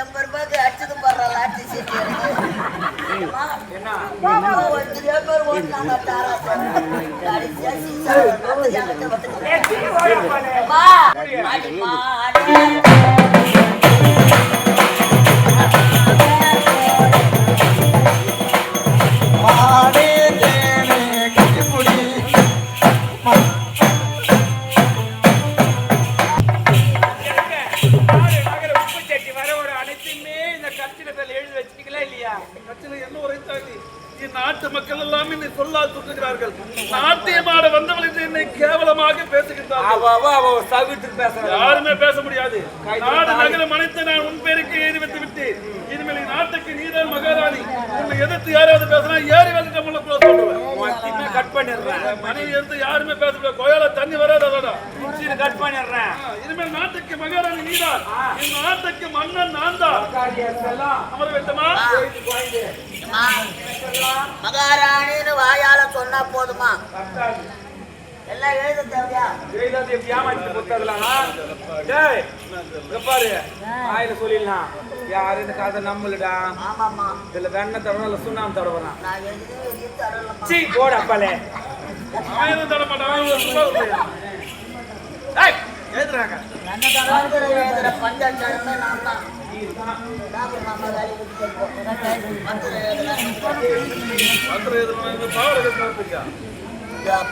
எண்பது ரூபாய்க்கு அடிச்சது போடுற லாட்டி சீட்டு தாராசு. கடைசியா சீசா உரைத்தாடி. நாட்டு மக்கள் எல்லாம் என்னை சொல்லா துட்டுகிறார்கள் நாட்டியமாட வந்தவள் என்று என்னை கேவலமாக பேசுறாங்க. யாருமே பேச முடியாது. நாடு நகரம் அனைத்து நான் உன் பேருக்கு வைத்து விட்டேன். இனிமேல் நாட்டுக்கு நீதான் மகாராணி. உன்னை எதிர்த்து யாராவது பேசினா ஏறி வந்துட்டு முள்ள கூட சொல்லுவேன் கட் பண்ணிடுறேன். மனைவி எடுத்து யாருமே பேச கொயால தண்ணி வராதடா மிக்சியில கட் பண்ணிடுறேன். இனிமேல் நாட்டுக்கு மகாராணி நீதான். இந்த நாட்டுக்கு மன்னன் நான் தான் அமர வேண்டுமா அம்மா, மகாராணின்னு வாயால சொன்னா போதுமா? எல்லாம் எழுத தேவையா? டேய் இங்க பாரு. சொல்லிடலாம். யாரு இந்த கதை நம்மளுடா ஆமாம்மா. இதுல வெண்ணெய் தடவை இல்ல சுண்ணாம்பு தடவை நான் எழுதி சீ போட அப்பலே ஆயிரம் மாட்டான் ஏய் எழுதுறாங்க. பத்திர எழுதுற பஞ்சாச்சாரமே நான் தான்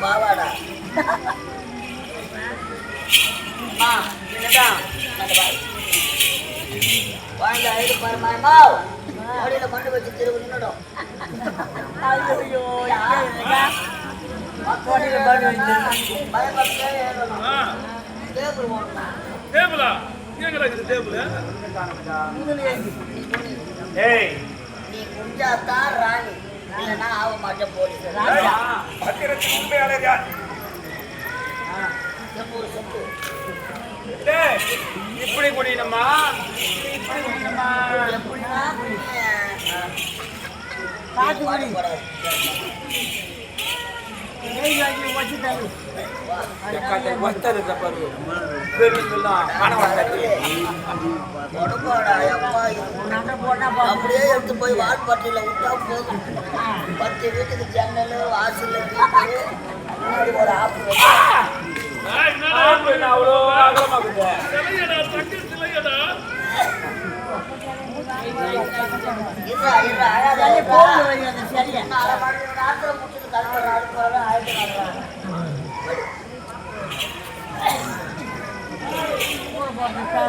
பாவாடா அம்மா, என்னடா அந்த பாரு. குழந்தை அழுது பாரும்மா, அம்மா. மடியில மண்ணு வச்சு நின்னுடும். டேபிள் ஓடணும். டேபிளா நீ ராணி. இல்லைன்னா ஆக மாட்டேன் போலீஸ். உண்மையாளர் யார்? இப்படி குடிக்கணுமா இப்படி குடிக்கணுமா எப்படின்னா பார்த்து கூடாது வத்தரு பாரு பெருங்கெல்லாம் பணம் உடம்போட அப்பா அப்படியே எடுத்து போய் வால்பாட்டியில் விட்டா போதும் பத்து வீட்டுக்கு ஜன்னல் வாசல் முன்னாடி ஒரு ஆப்பு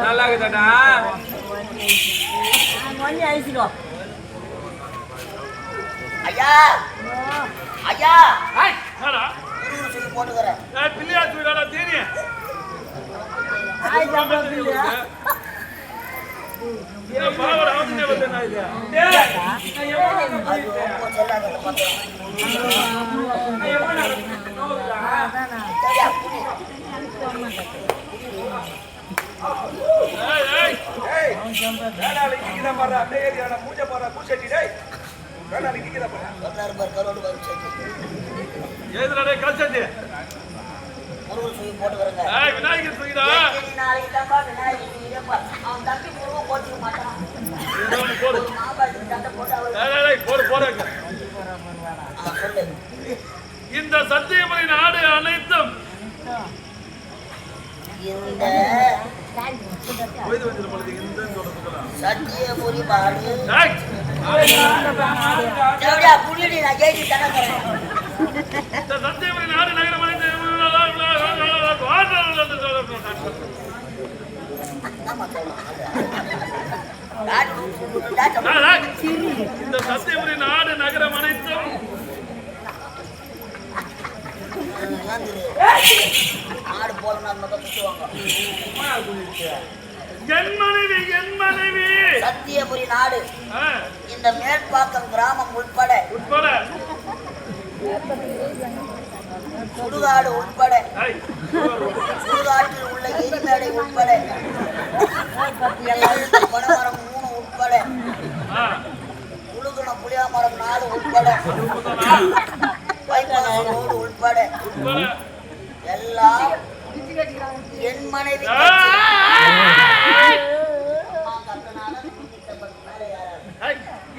நல்லா இருக்குதாடா ஐயா! ஐயா! ஏய், என்னடா? குரு சொல்லி போட்டுக்கிறேன் ஏய், பிள்ளையார் சுவீடாடா தேனி ஏன் பூஜை பாரு பூசட்டி டேய் ஏதுடா ஏய் விநாயகர் சுவீடா இந்த சத்தியமலை நாடு அனைத்தும் இந்த சத்தியபுரி பாடு புரியல நான் இந்த சத்தியமலை நாடு நகரம் அனைத்தும் ஆமா சொல்லணும் ஏய், ஏய், இந்த சத்தியமலை நாடு நகரம் அனைத்தும் என் மனைவி என் மனைவி சத்தியபுரி நாடு இந்த மேற்பாக்கம் கிராமம் உட்பட உட்பட. சுடுகாடு உட்பட. சுடுகாட்டில் உள்ள எரிமேடை உட்பட. பனைமரம் மூணு உட்பட. உழுகுண புளியா மரம் நாலு உட்பட பைமரம் உட்பட எல்லாம் என் மனைவி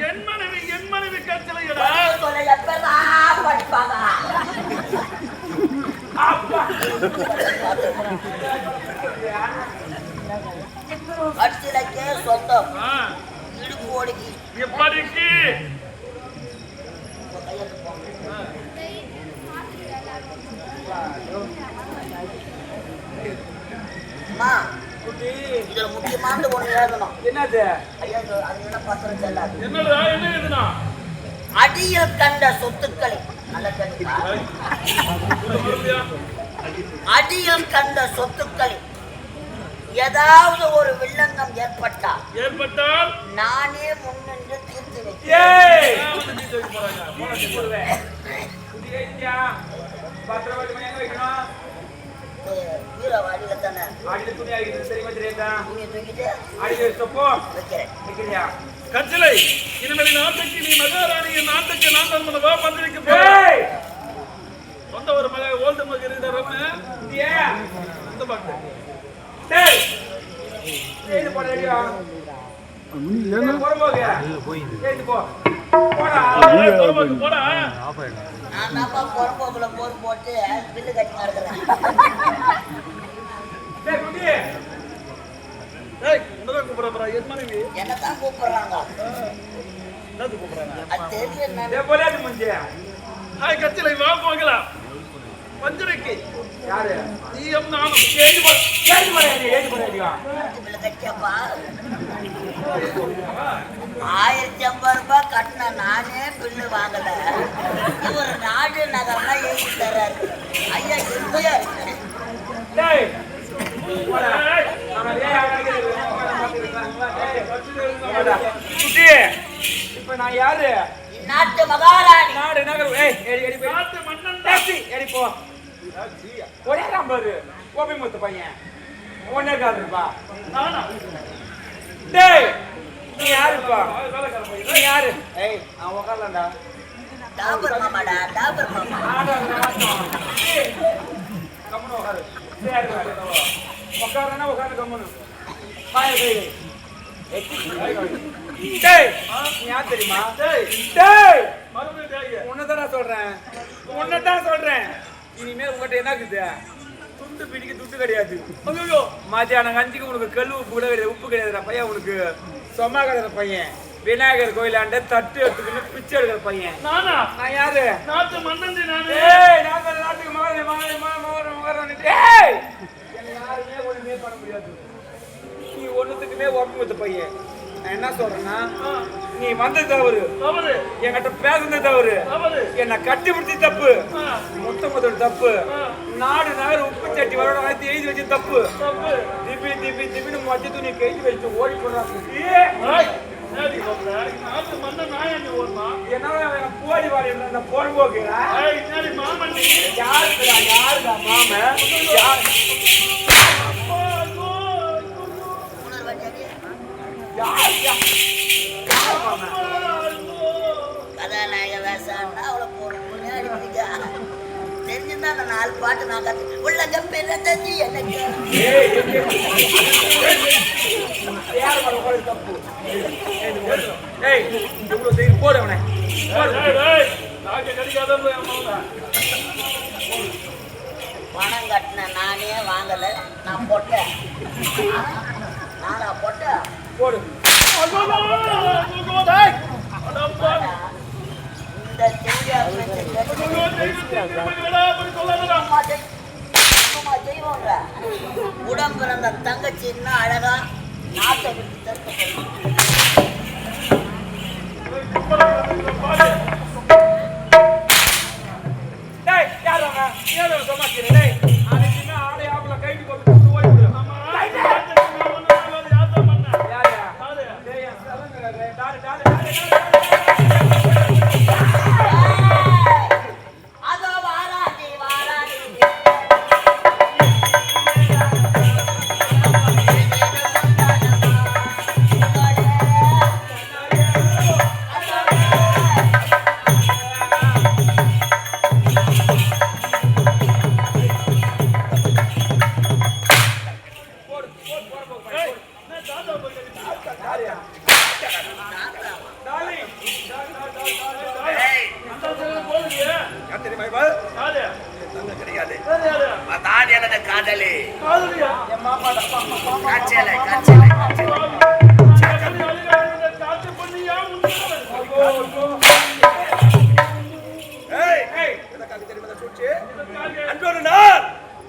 என் மனைவி என் மனைவி கட்டளையடா சொல்ல எப்படா படிப்பாங்க அப்பா கையெழுத்து போங்க. அம்மா குட்டி. இதுல முக்கியமானது ஒண்ணு எழுதணும். என்னது? ஐயா இது அது என்ன பத்திரம் செல்லாது என்னடா என்ன இதுனா அடியில் கண்ட சொத்துக்களை. அடியில் கண்ட சொத்துக்களை. ஏதாவது ஒரு வில்லங்கம் ஏற்பட்டா ஏற்பட்டால் நானே முன்னின்று தீர்த்து வைக்கிறேன். ஏய்! நான் வந்து தீர்த்து வைக்க போறாங்க. போன தீ போடுவேன் குட்டி ஏத்தியா பத்திரம் வைக்கணும்? எங்க வைக்கணும் வீர வாடியில தானே அடியில் துணி ஆகிட்டு தெரியுமா தெரியாதா? துணியை தூக்கிட்டு அடியில் வச்சப்போ வைக்கிறேன். வைக்கிறியா? கச்சிலை இனிமேல் நாட்டுக்கு நீ மகாராணி என் நாட்டுக்கு நான் தான் வா பந்திரிக்க ஏய்! சொந்த ஒரு மக ஓல்டு மக இருக்கிற குட்டியே அந்த பாட்டு பில்லு கட்டி நடக்கிறேன் டேய் குட்டி. ஏய் உன்னதான் கூப்பிடுறா என் மனைவி என்ன தான் கூப்பிடுறாங்க? என்னது கூப்பிடுறாங்க? அது யாரு? நீயும் நானும் போடா ஏய் பில்லு கட்டியாப்பா ஆயிரத்தி ஐம்பது ரூபாய் கட்டின நானே பில்லு வாங்கல. இவர் நாடு நகரெல்லாம் எழுதி தர்றாரு. ஐயா எங்கேயா இருக்கு? இப்போ நான் யாரு? நாட்டு மகாராணி. நாடு நகர் ஏய் ஏடி போய். நாட்டு மன்னன் ஏடி போ. ஒரே நம்பர் கோபி முத்து பையன். ஒன்னே கால் இருப்பா டேய் நீ யாருப்பா? நீ யாரு? ஏய் நான் உட்காரலாம்டா டாபர் மாமாடா டாபர் மாமா ஆடா நாட்டம் ஏய் கம்முனு உட்காரு சரி உட்காரனா உட்காரு கம்முனு. பாய போய் டேய் நீ யார் தெரியுமா? டேய் டேய். மறுபடியும் டேய் உன்னதான் நான் சொல்றேன் உன்னதான் சொல்றேன். இனிமே உங்ககிட்ட என்ன இருக்குது? துண்டு பிடிக்க துட்டு கிடையாது. ஐயோ மத்தியானம் கஞ்சிக்கு உனக்கு கல் உப்பு கூட கிடையாது உப்பு கிடையாதுடா பையன் உனக்கு. சொம்மா கிடையாது பையன். விநாயகர் கோயிலாண்ட தட்டு எடுத்துக்கிட்டு பிச்சை எடுக்கிற பையன். நானா? நான் யாரு? நாட்டு மன்னன் நானு. ஏய் தான் நாட்டுக்கு மகன் மகன் மகன் மகன் ஏய்! யாருமே ஒண்ணுமே பண்ண முடியாது. நீ ஒண்ணுத்துக்குமே ஒப்பமுத்த பையன். நான் என்ன சொல்றேன்னா நீ வந்தது தவறு. தவறு. என்கிட்ட பேசுனது தவறு. என்னை கட்டி பிடிச்சி தப்பு. மொத்த முதல் தப்பு. நாடு நகர் உப்பு சட்டி வரோட வாய்த்து எழுதி வச்சு தப்பு. தப்பு. திப்பி திப்பி திப்பின்னு மொத்த துணி கழிச்சு வச்சு ஓடி போடுறாங்க. ஏய், ஏடி சொல்ற? நாட்டு மன்னன் நான் கதாநாயக வேஷம்னா அவ்வளோ பொறுப்புன்னு அடிப்பீங்க அந்த நாலு பாட்டு நான் கற்று உள்ளங்க பிறந்தது எனக்கு போடு அவனை பணம் கட்டின நானே வாங்கல நான் போட்டேன் நானா போட்டேன் போடு. உடம்பு ஐயோ, டேய். பிறந்த தங்கச்சி இன்னும் அழகா நாட்டை விட்டு தருக்க அன்றொரு நாள்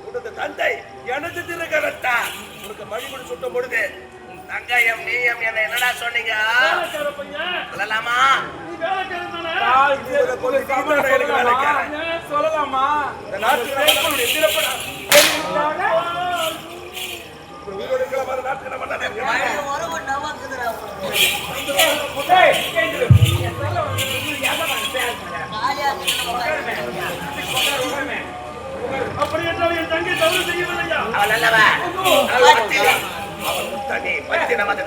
உனது தந்தை எனது திருக்கரத்தார். உனக்கு மணிமுடி சுட்டும் பொழுது என்ன என்னடா சொன்னீங்க? சொல்லலாமா? சொல்லலாமா? நாட்டு அப்படி என்றால் என் தங்கை தவறு செய்யவில்லையா? அவள் அல்லவா பத்தினி. பத்தி நமது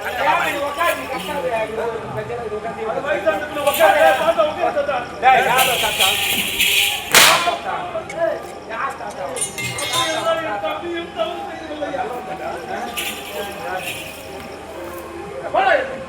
தம்பியும் தவறு செய்யவில்லையா?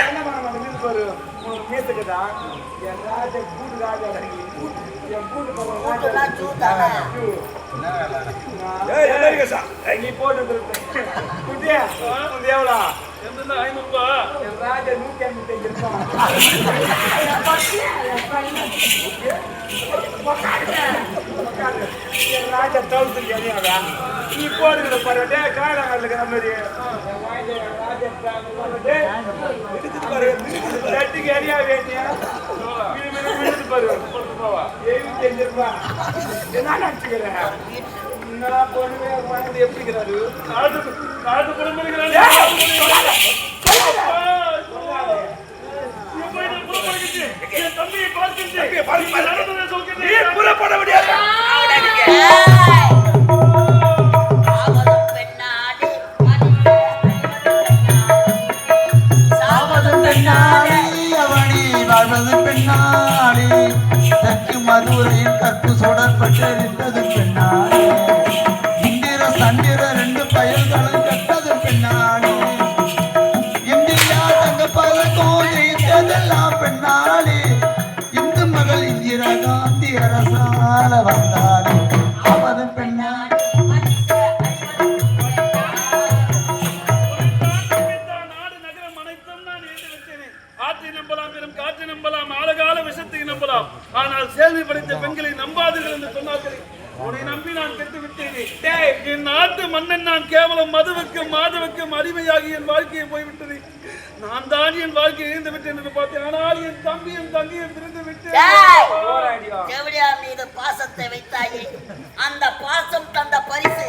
என்ன பண்ண மாட்டேன் மீது பாரு. உனக்கு மீத்துக்குதா? என் ராஜா கூடு ராஜா. என் கூடு நீ போட்டு. குட்டியா, எவ்வளோ? எந்தெந்த ஐநூறு ரூபாய் என் ராஜா நூத்தி ஐம்பத்தஞ்சு. உட்காரு. என் ராஜா தௌசண்ட் எரியாதா? நீ போடுகிற பாரு, டேய், காயலாங்கல்ல இருக்கிற மாதிரி. பிராணம் பாரு. ரெட்டுக்கு எரியா வேண்டியா? மினுது பாரு. எழுபத்தஞ்சு ரூபாய். என்ன நினைச்சுக்கிற? என்னடா பொண்ணு, குழந்தை எப்படி இருக்கிறாரு? காட்டு காட்டு குடும்பங்கள் ஏய், சொல்லாத. சொல்லாத. என் தம்பியை சொல்கிறேன் புறப்பட முடியாது பின்னாடி அவனி வாழ்வது பெண்ணாளி தெற்கு மதுரையில் கற்பு சுடற்பட்டிருந்தது பின்னாடி மாதவுக்கும் அடிமையாகி என் வாழ்க்கையை போய்விட்டது. நான் தான் என் வாழ்க்கையை இழந்து விட்டேன் என்று பார்த்தேன். ஆனால் என் தம்பியும் தங்கையும் பிரிந்து விட்டேன். மீது பாசத்தை வைத்தாயே. அந்த பாசம் தந்த பரிசு.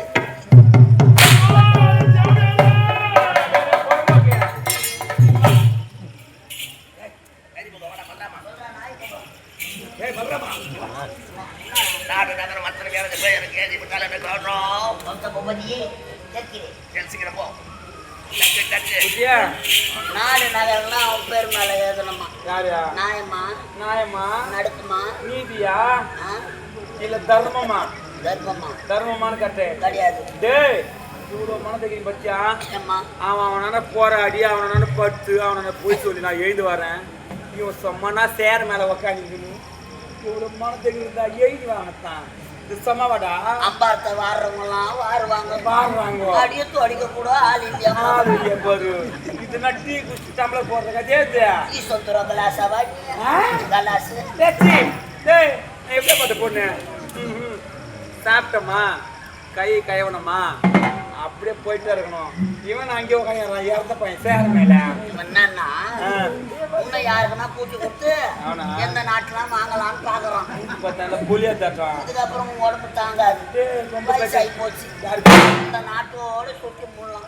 நாடு நகரம் அத்தனை பேருக்கு போய் எனக்கு ஏறி விட்டால் என்ன காரணம்? சொந்த பொபதியே கேட்கிறேன் சரி, சீக்கிரம் போ. டக்கு, டக்கு. குட்டியா, நாடு நகர்னா அவன் பேர் மேல எழுதணுமா? நியாயமா நியாயமா நடுக்குமா நீதியா? இல்ல தர்மமா தர்மமா தர்மமான்னு கட்டேன் கிடையாது. டேய் இவ்வளவு மனதைக்கு பத்தியா அவன் அவனான போராடி அவனான பட்டு அவனான போய் சொல்லி நான் எழுந்து வரேன் இவன் சொம்மனா சேர் மேல உக்காந்துக்கணும் இவ்வளவு மனதைக்கு இருந்தா எழுதி வாங்கத்தான். இது சமவாடா அம்பாரத்தை வாடுறவங்க எல்லாம் வாருவாங்க வாடுவாங்க. அடியத்து அடிக்க கூட ஆள் இல்லையா ஆளு இல்லையே பாரு இது நான் டீ குடிச்சு டம்ளர் போடுறதுக்கா தேது டீ சொத்துற கலாசா வாடி? கலாசு டேச்சி, டேய் எப்படி பார்த்த பொண்ணு. சாப்பிட்டோமா கை கயவனமா அப்படியே போயிட்டே இருக்கணும். இவன் அங்கேயே உட்காந்து இறந்த பையன் சேர மேல. என்னன்னா. உன்னை யாருக்குன்னா கூட்டி கொடுத்து அவனா? எந்த நாட்டுல வாங்கலாம்னு பாக்குறோம் பார்த்தா புளிய தட்டம் இதுக்கப்புறம் உன் உடம்பு தாங்காது. ரொம்ப போச்சு. இந்த நாட்டோட சுற்றி போடலாம்.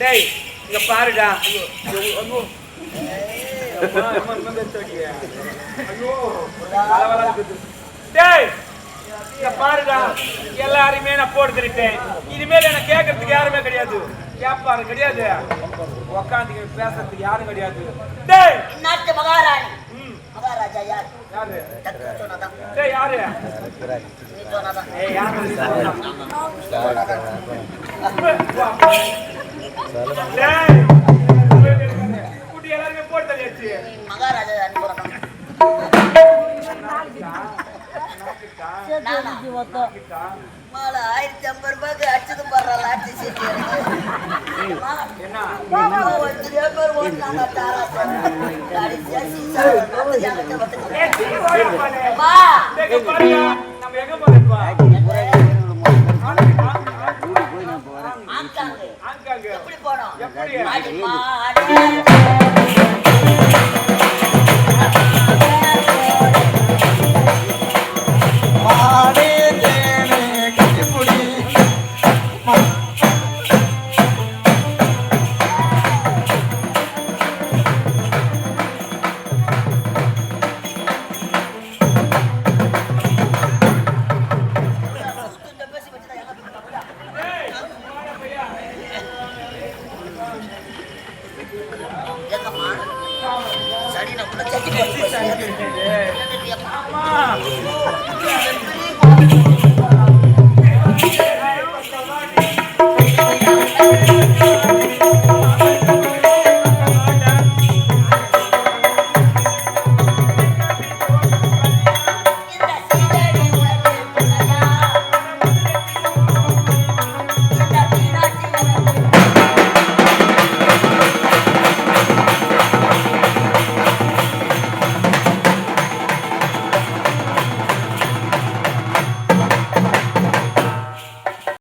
டேய் இங்க பாருடா. டேய் இங்க பாருடா. எல்லாருமே நான் போட்டு திருட்டேன் இனிமேல் என்ன கேட்கறதுக்கு யாருமே கிடையாது. கேட்பாரு கிடையாது. உக்காந்து பேசுறதுக்கு யாரும் கிடையாது. டேய். நாட்டு மகாராணி? மகாராஜா யார்? யாரு? டேய் யாரு? மகாராஜா ஆயிரத்தி ஐம்பது ரூபாய்க்கு அடிச்சது போடுற லாட்சி சீட்டு என்ன எப்படி? போறோம்? எப்படி?